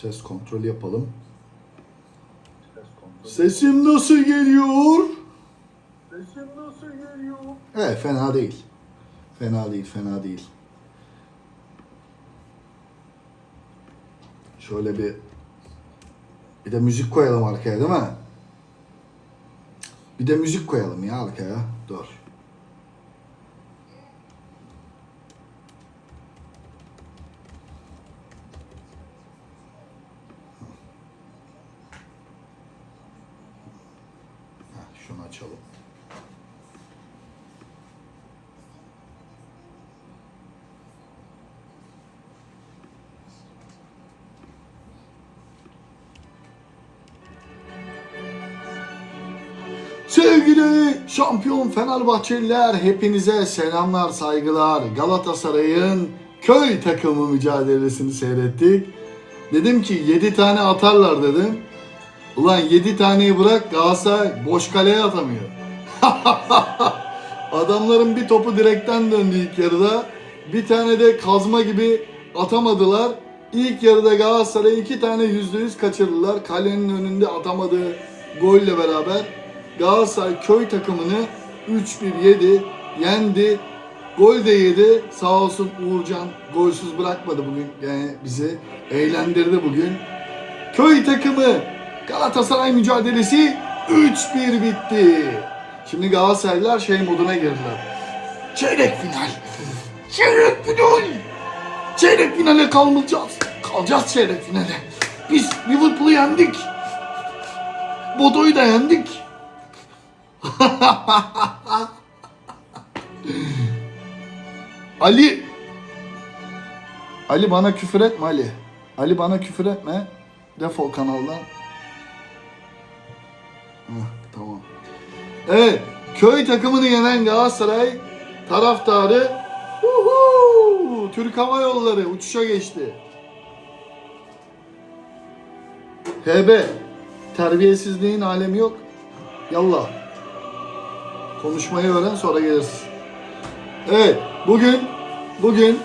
Ses kontrolü yapalım. Sesim nasıl geliyor? Sesim nasıl geliyor? Evet fena değil. Fena değil, fena değil. Şöyle bir bir de müzik koyalım arkaya değil mi? Bir de müzik koyalım ya arkaya. Dur. Şampiyon Fenerbahçeliler hepinize selamlar saygılar. Galatasaray'ın köy takımı mücadelesini seyrettik. Dedim ki 7 tane atarlar dedim. Ulan 7 taneyi bırak Galatasaray boş kaleye atamıyor. Adamların bir topu direkten döndü ilk yarıda. Bir tane de kazma gibi atamadılar. İlk yarıda Galatasaray iki tane yüzde yüz kaçırdılar. Kalenin önünde atamadığı golle beraber Galatasaray köy takımını 3-1 yedi, yendi. Gol de yedi. Sağ olsun Uğurcan golsüz bırakmadı bugün. Yani bizi eğlendirdi bugün. Köy takımı Galatasaray mücadelesi 3-1 bitti. Şimdi Galatasaraylılar şey moduna girdiler. Çeyrek final. Çeyrek final. Çeyrek finale kalmayacağız. Kalacağız çeyrek finale. Biz Liverpool'u yendik. Bodo'yu da yendik. Ali Ali bana küfür etme Ali. Ali bana küfür etme. Defol kanaldan. Heh, tamam. Evet. Köy takımını yenen Galatasaray taraftarı Huhu! Türk Hava Yolları uçuşa geçti. HB terbiyesizliğin alemi yok. Yallah. Konuşmayı öğren sonra gelirsin. Evet bugün bugün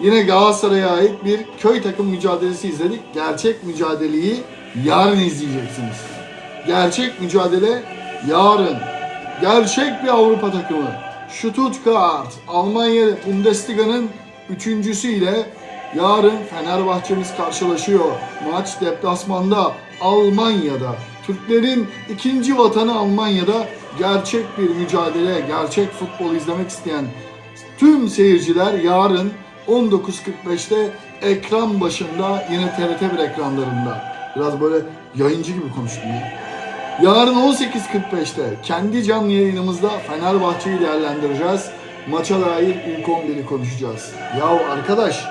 yine Galatasaray'a ait bir köy takım mücadelesi izledik. Gerçek mücadeleyi yarın izleyeceksiniz. Gerçek mücadele yarın. Gerçek bir Avrupa takımı. Stuttgart, Almanya Bundesliga'nın üçüncüsüyle yarın Fenerbahçe'miz karşılaşıyor. Maç deplasmanda Almanya'da. Türklerin ikinci vatanı Almanya'da gerçek bir mücadele, gerçek futbol izlemek isteyen tüm seyirciler yarın 19.45'te ekran başında yine TRT1 ekranlarında. Biraz böyle yayıncı gibi konuştum ya. Yarın 18.45'te kendi canlı yayınımızda Fenerbahçe'yi değerlendireceğiz. Maça dair ilk 11'i konuşacağız. Yahu arkadaş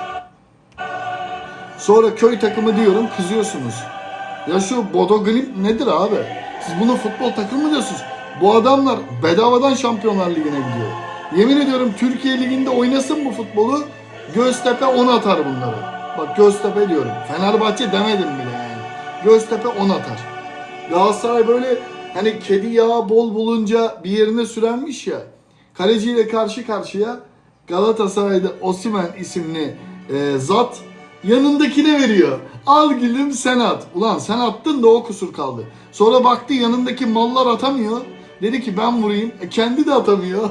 sonra köy takımı diyorum kızıyorsunuz. Ya şu Bodo Glimt nedir abi? Siz bunu futbol takımı diyorsunuz. Bu adamlar bedavadan Şampiyonlar Ligi'ne gidiyor. Yemin ediyorum Türkiye Ligi'nde oynasın bu futbolu Göztepe 10 atar bunları. Bak Göztepe diyorum. Fenerbahçe demedim bile yani. Göztepe 10 atar. Galatasaray böyle hani kedi yağı bol bulunca bir yerine sürenmiş ya. Kaleciyle karşı karşıya Galatasaray'da Osimen isimli e, zat yanındakine veriyor. Al gülüm sen at. Ulan sen attın da o kusur kaldı. Sonra baktı yanındaki mallar atamıyor. Dedi ki ben vurayım. E, kendi de atamıyor.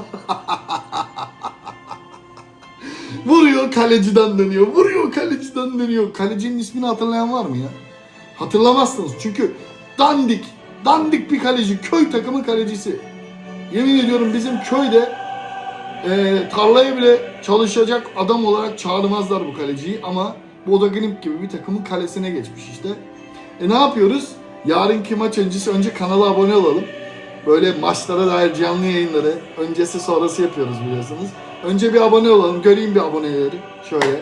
Vuruyor kaleciden dönüyor. Vuruyor kaleciden dönüyor. Kalecinin ismini hatırlayan var mı ya? Hatırlamazsınız. Çünkü dandik, dandik bir kaleci. Köy takımı kalecisi. Yemin ediyorum bizim köyde e, tarlaya bile çalışacak adam olarak çağırmazlar bu kaleciyi ama Bodo Glimt gibi bir takımın kalesine geçmiş işte. E ne yapıyoruz? Yarınki maç öncesi önce kanala abone olalım. Böyle maçlara dair canlı yayınları öncesi sonrası yapıyoruz biliyorsunuz. Önce bir abone olalım. Göreyim bir aboneleri. Şöyle.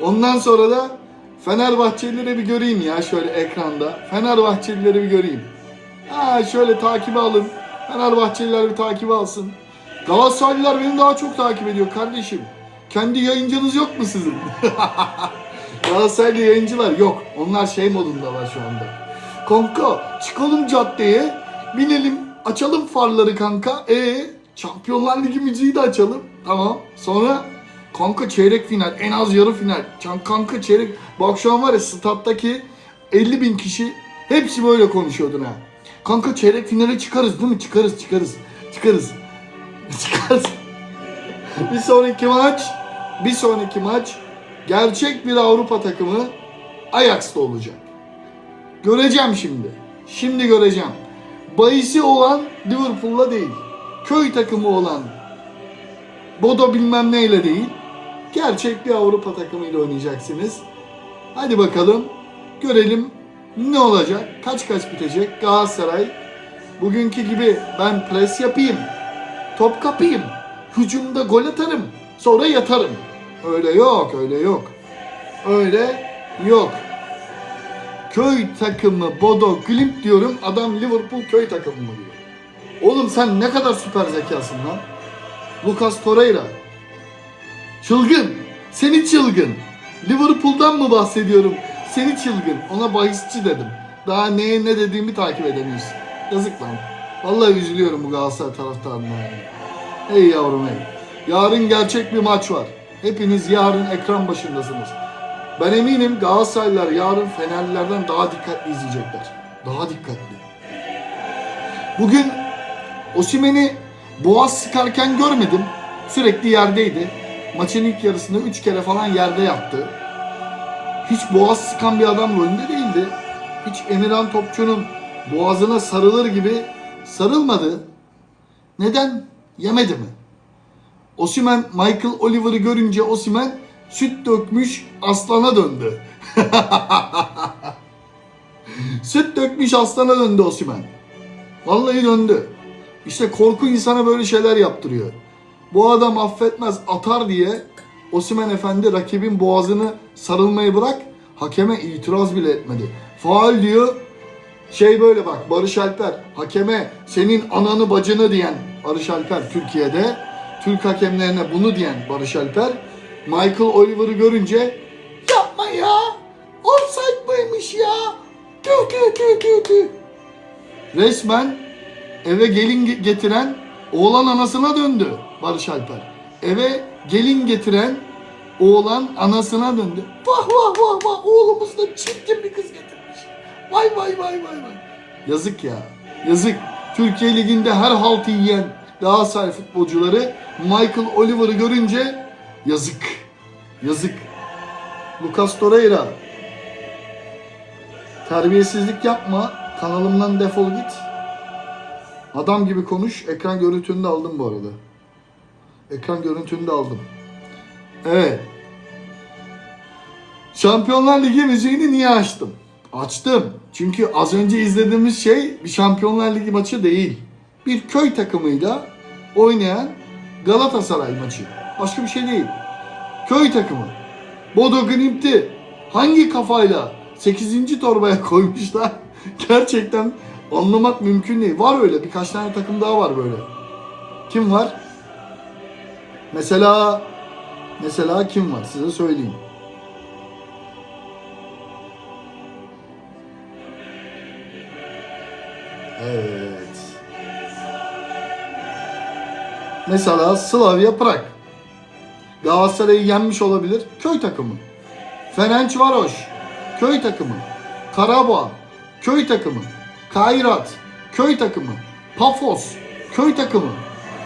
Ondan sonra da Fenerbahçelileri bir göreyim ya şöyle ekranda. Fenerbahçelileri bir göreyim. Ha şöyle takibi alın. Fenerbahçeliler bir takibi alsın. Galatasaraylılar beni daha çok takip ediyor kardeşim. Kendi yayıncınız yok mu sizin? Galatasaraylı yayıncılar yok. Onlar şey modundalar şu anda. Kanka çıkalım caddeye, binelim, açalım farları kanka. E Şampiyonlar Ligi müziği de açalım. Tamam. Sonra kanka çeyrek final, en az yarı final. Kanka çeyrek. Bak şu an var ya stat'taki 50 bin kişi hepsi böyle konuşuyordu ha. Kanka çeyrek finale çıkarız değil mi? Çıkarız çıkarız. Çıkarız. Çıkarız. bir sonraki maç bir sonraki maç gerçek bir Avrupa takımı Ajax'ta olacak. Göreceğim şimdi. Şimdi göreceğim. Bayisi olan Liverpool'la değil. Köy takımı olan Bodo bilmem neyle değil. Gerçek bir Avrupa takımıyla oynayacaksınız. Hadi bakalım. Görelim ne olacak? Kaç kaç bitecek? Galatasaray bugünkü gibi ben pres yapayım. Top kapayım. Hücumda gol atarım. Sonra yatarım. Öyle yok, öyle yok. Öyle yok. Köy takımı Bodo Glimt diyorum. Adam Liverpool köy takımı mı diyor. Oğlum sen ne kadar süper zekasın lan. Lucas Torreira. Çılgın. Seni çılgın. Liverpool'dan mı bahsediyorum? Seni çılgın. Ona bahisçi dedim. Daha neye ne dediğimi takip edemiyorsun. Yazık lan. Vallahi üzülüyorum bu Galatasaray taraftarına. yani. Ey yavrum ey. Yarın gerçek bir maç var. Hepiniz yarın ekran başındasınız. Ben eminim Galatasaraylılar yarın Fenerlilerden daha dikkatli izleyecekler. Daha dikkatli. Bugün Osimhen'i boğaz sıkarken görmedim. Sürekli yerdeydi. Maçın ilk yarısında 3 kere falan yerde yattı. Hiç boğaz sıkan bir adam rolünde değildi. Hiç Emirhan Topçu'nun boğazına sarılır gibi sarılmadı. Neden? Yemedi mi? Osimhen Michael Oliver'ı görünce Osimhen süt dökmüş aslana döndü. süt dökmüş aslana döndü Osimhen. Vallahi döndü. İşte korku insana böyle şeyler yaptırıyor. Bu adam affetmez atar diye Osimhen Efendi rakibin boğazını sarılmayı bırak hakeme itiraz bile etmedi. Faal diyor. Şey böyle bak Barış Alper hakeme senin ananı bacını diyen Barış Alper Türkiye'de Türk hakemlerine bunu diyen Barış Alper Michael Oliver'ı görünce yapma ya offside mıymış ya tüh tüh tüh tüh tüh resmen eve gelin ge- getiren oğlan anasına döndü Barış Alper. Eve gelin getiren oğlan anasına döndü. Vah vah vah vah oğlumuz da çirkin bir kız getirmiş. Vay vay vay vay vay. Yazık ya. Yazık. Türkiye Ligi'nde her haltı yiyen Galatasaray futbolcuları Michael Oliver'ı görünce yazık. Yazık. Lucas Torreira. Terbiyesizlik yapma. Kanalımdan defol git. Adam gibi konuş. Ekran görüntünü de aldım bu arada. Ekran görüntünü de aldım. Evet. Şampiyonlar Ligi müziğini niye açtım? Açtım. Çünkü az önce izlediğimiz şey bir Şampiyonlar Ligi maçı değil. Bir köy takımıyla oynayan Galatasaray maçı. Başka bir şey değil. Köy takımı. Bodo Glimt'i hangi kafayla 8. torbaya koymuşlar? Gerçekten anlamak mümkün değil. Var öyle birkaç tane takım daha var böyle. Kim var? Mesela mesela kim var size söyleyeyim. Evet. Mesela Slavia Prag. Galatasaray'ı yenmiş olabilir. Köy takımı. Ferencvaros. Köy takımı. Karabağ. Köy takımı. Kairat. Köy takımı. Pafos. Köy takımı.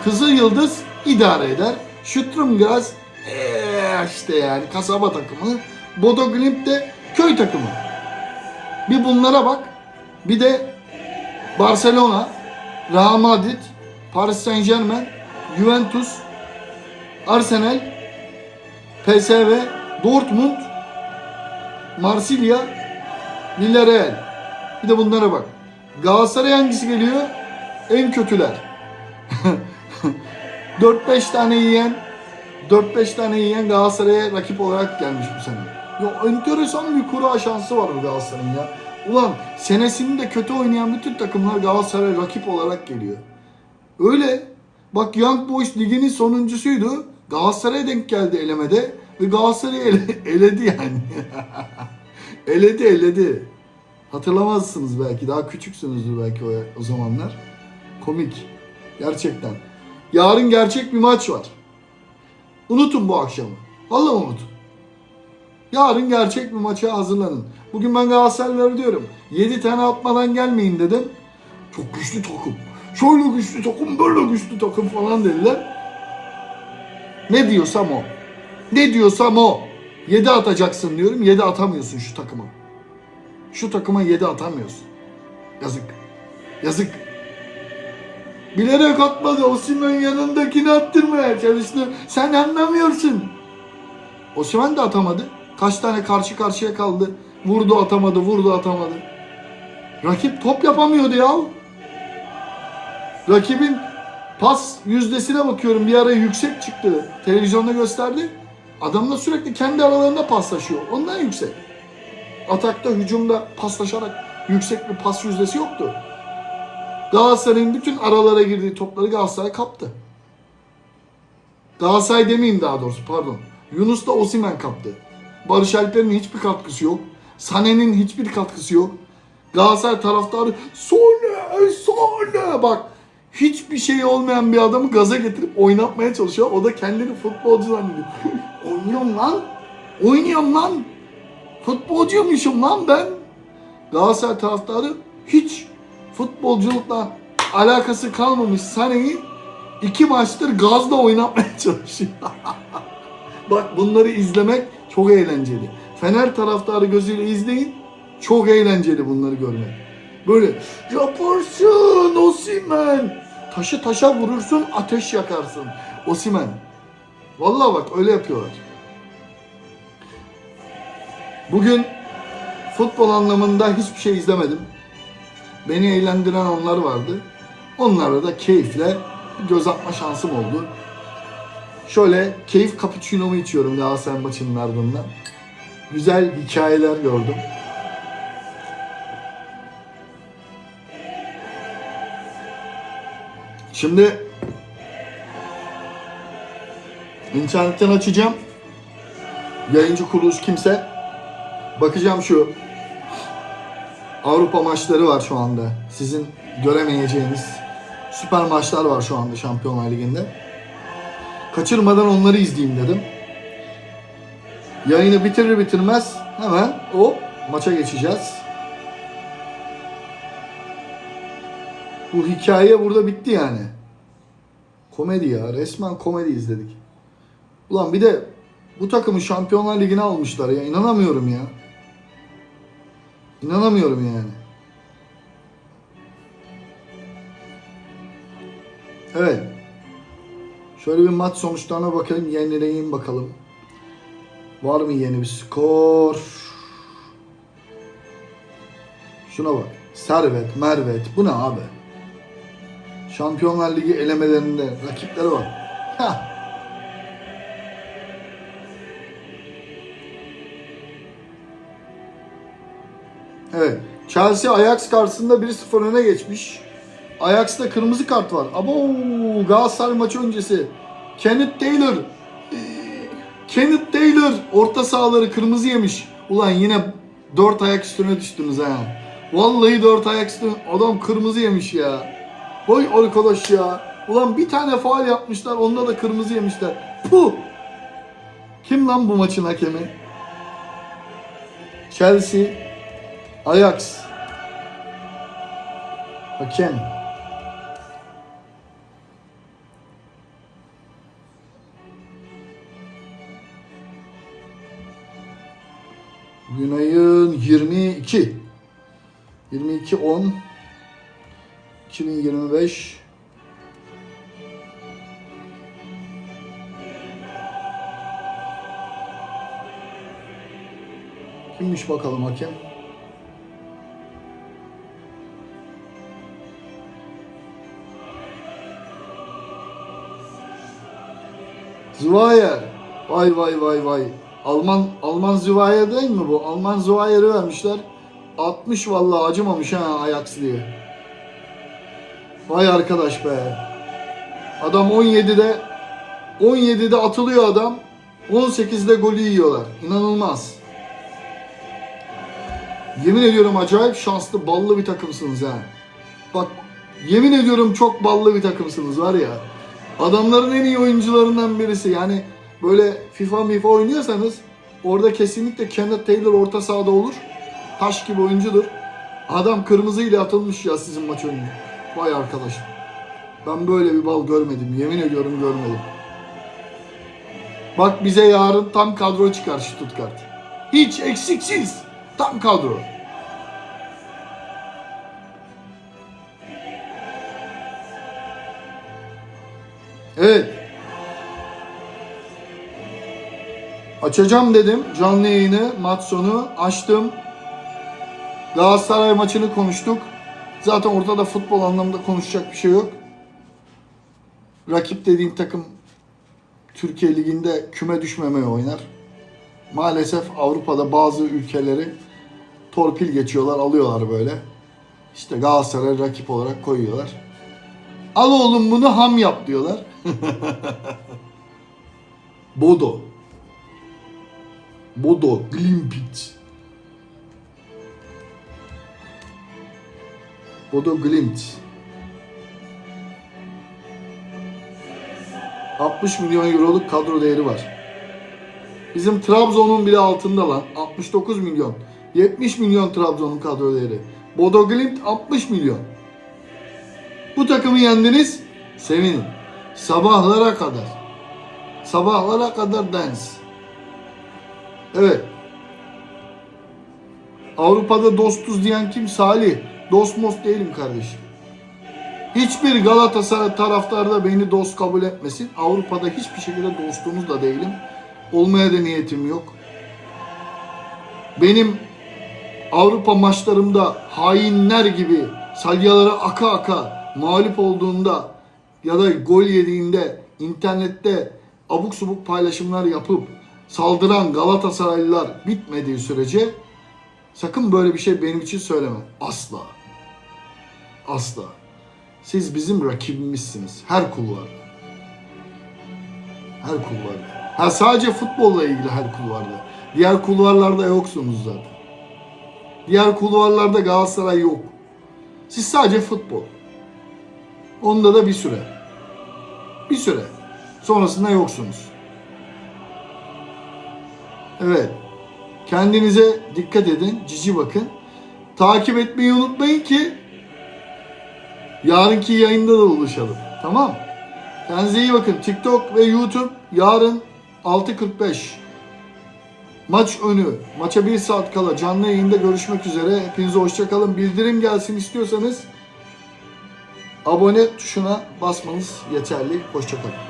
Kızıl Yıldız idare eder. Şütrümgras ee, işte yani kasaba takımı. Bodo Glimt de köy takımı. Bir bunlara bak. Bir de Barcelona, Real Madrid, Paris Saint Germain, Juventus, Arsenal, PSV, Dortmund, Marsilya, Villarreal. Bir de bunlara bak. Galatasaray hangisi geliyor? En kötüler. 4-5 tane yiyen 4-5 tane yiyen Galatasaray'a rakip olarak gelmiş bu sene. Ya enteresan bir kura şansı var bu Galatasaray'ın ya. Ulan senesinde kötü oynayan bütün takımlar Galatasaray rakip olarak geliyor. Öyle. Bak Young Boys liginin sonuncusuydu. Galatasaray'a denk geldi elemede. Ve Galatasaray'ı ele- eledi yani. eledi eledi. Hatırlamazsınız belki. Daha küçüksünüzdür belki o, o zamanlar. Komik. Gerçekten. Yarın gerçek bir maç var. Unutun bu akşamı. Vallahi unutun. Yarın gerçek bir maça hazırlanın. Bugün ben Galatasaraylılara diyorum. 7 tane atmadan gelmeyin dedim. Çok güçlü takım. Şöyle güçlü takım, böyle güçlü takım falan dediler. Ne diyorsam o. Ne diyorsam o. 7 atacaksın diyorum. 7 atamıyorsun şu takıma. Şu takıma 7 atamıyorsun. Yazık. Yazık. Bilerek atmadı. Osimhen yanındakini attırmaya çalıştı. Sen anlamıyorsun. Osimhen de atamadı. Kaç tane karşı karşıya kaldı. Vurdu atamadı, vurdu atamadı. Rakip top yapamıyordu ya. Rakibin pas yüzdesine bakıyorum. Bir ara yüksek çıktı. Televizyonda gösterdi. Adamla sürekli kendi aralarında paslaşıyor. Ondan yüksek. Atakta, hücumda paslaşarak yüksek bir pas yüzdesi yoktu. Galatasaray'ın bütün aralara girdiği topları Galatasaray kaptı. Galatasaray demeyeyim daha doğrusu pardon. Yunus da Osimen kaptı. Barış Alper'in hiçbir katkısı yok. Sané'nin hiçbir katkısı yok. Galatasaray taraftarı Sone, Sone bak hiçbir şey olmayan bir adamı gaza getirip oynatmaya çalışıyor. O da kendini futbolcu zannediyor. Oynuyorum lan. Oynuyorum lan. Futbolcuymuşum lan ben. Galatasaray taraftarı hiç futbolculukla alakası kalmamış Sané'yi iki maçtır gazla oynatmaya çalışıyor. Bak bunları izlemek çok eğlenceli. Fener taraftarı gözüyle izleyin. Çok eğlenceli bunları görmek. Böyle yaparsın Osimen. Taşı taşa vurursun ateş yakarsın. Osimen. Vallahi bak öyle yapıyorlar. Bugün futbol anlamında hiçbir şey izlemedim. Beni eğlendiren onlar vardı. Onlara da keyifle göz atma şansım oldu. Şöyle keyif cappuccino'mu içiyorum Galatasaray maçının ardından. Güzel hikayeler gördüm. Şimdi internetten açacağım. Yayıncı kuruluş kimse. Bakacağım şu Avrupa maçları var şu anda. Sizin göremeyeceğiniz süper maçlar var şu anda Şampiyonlar Ligi'nde. Kaçırmadan onları izleyeyim dedim. Yayını bitirir bitirmez hemen o maça geçeceğiz. Bu hikaye burada bitti yani. Komedi ya. Resmen komedi izledik. Ulan bir de bu takımı Şampiyonlar Ligi'ne almışlar ya. İnanamıyorum ya. İnanamıyorum yani. Evet. Şöyle bir maç sonuçlarına bakalım. Yenileyim bakalım. Var mı yeni bir skor? Şuna bak. Servet, Mervet. Bu ne abi? Şampiyonlar Ligi elemelerinde rakiplere bak. Heh. Evet. Chelsea Ajax karşısında 1-0 öne geçmiş. Ajax'ta kırmızı kart var. Abo Galatasaray maçı öncesi. Kenneth Taylor. Kenneth Taylor orta sahaları kırmızı yemiş. Ulan yine 4 ayak üstüne düştünüz ha. Vallahi 4 ayak üstüne adam kırmızı yemiş ya. Vay arkadaş ya. Ulan bir tane faal yapmışlar onda da kırmızı yemişler. Puh. Kim lan bu maçın hakemi? Chelsea Ajax. Hakem. Bugün ayın 22. 22 10 2025 Kimmiş bakalım hakem? Zwayer. Vay vay vay vay. Alman Alman Zwayer değil mi bu? Alman Zwayer'i vermişler. 60 vallahi acımamış ha Ajax diye. Vay arkadaş be. Adam 17'de 17'de atılıyor adam. 18'de golü yiyorlar. İnanılmaz. Yemin ediyorum acayip şanslı, ballı bir takımsınız ha. Bak yemin ediyorum çok ballı bir takımsınız var ya. Adamların en iyi oyuncularından birisi. Yani böyle FIFA mifa oynuyorsanız Orada kesinlikle Kenneth Taylor orta sahada olur. Taş gibi oyuncudur. Adam kırmızı ile atılmış ya sizin maç önüne. Vay arkadaşım. Ben böyle bir bal görmedim. Yemin ediyorum görmedim. Bak bize yarın tam kadro çıkar Stuttgart. Hiç eksiksiz. Tam kadro. Evet. Açacağım dedim canlı yayını, maç sonu açtım. Galatasaray maçını konuştuk. Zaten ortada futbol anlamında konuşacak bir şey yok. Rakip dediğin takım Türkiye Ligi'nde küme düşmemeye oynar. Maalesef Avrupa'da bazı ülkeleri torpil geçiyorlar, alıyorlar böyle. İşte Galatasaray rakip olarak koyuyorlar. Al oğlum bunu ham yap diyorlar. Bodo. Bodo Glimt. Bodo Glimt. 60 milyon euroluk kadro değeri var. Bizim Trabzon'un bile altında lan. 69 milyon. 70 milyon Trabzon'un kadro değeri. Bodo Glimt 60 milyon. Bu takımı yendiniz. Sevinin. Sabahlara kadar. Sabahlara kadar dance. Evet. Avrupa'da dostuz diyen kim? Salih. Dost most değilim kardeşim. Hiçbir Galatasaray taraftarı da beni dost kabul etmesin. Avrupa'da hiçbir şekilde dostunuz da değilim. Olmaya da niyetim yok. Benim Avrupa maçlarımda hainler gibi salyalara aka aka mağlup olduğunda ya da gol yediğinde internette abuk subuk paylaşımlar yapıp saldıran Galatasaraylılar bitmediği sürece sakın böyle bir şey benim için söyleme. Asla. Asla. Siz bizim rakibimizsiniz her kulvarda. Her kulvarda. Ha sadece futbolla ilgili her kulvarda. Diğer kulvarlarda yoksunuz zaten. Diğer kulvarlarda Galatasaray yok. Siz sadece futbol. Onda da bir süre. Bir süre. Sonrasında yoksunuz. Evet. Kendinize dikkat edin. Cici bakın. Takip etmeyi unutmayın ki yarınki yayında da buluşalım. Tamam. Kendinize iyi bakın. TikTok ve YouTube yarın 6.45. Maç önü. Maça 1 saat kala canlı yayında görüşmek üzere. Hepinize hoşçakalın. Bildirim gelsin istiyorsanız abone tuşuna basmanız yeterli. Hoşçakalın.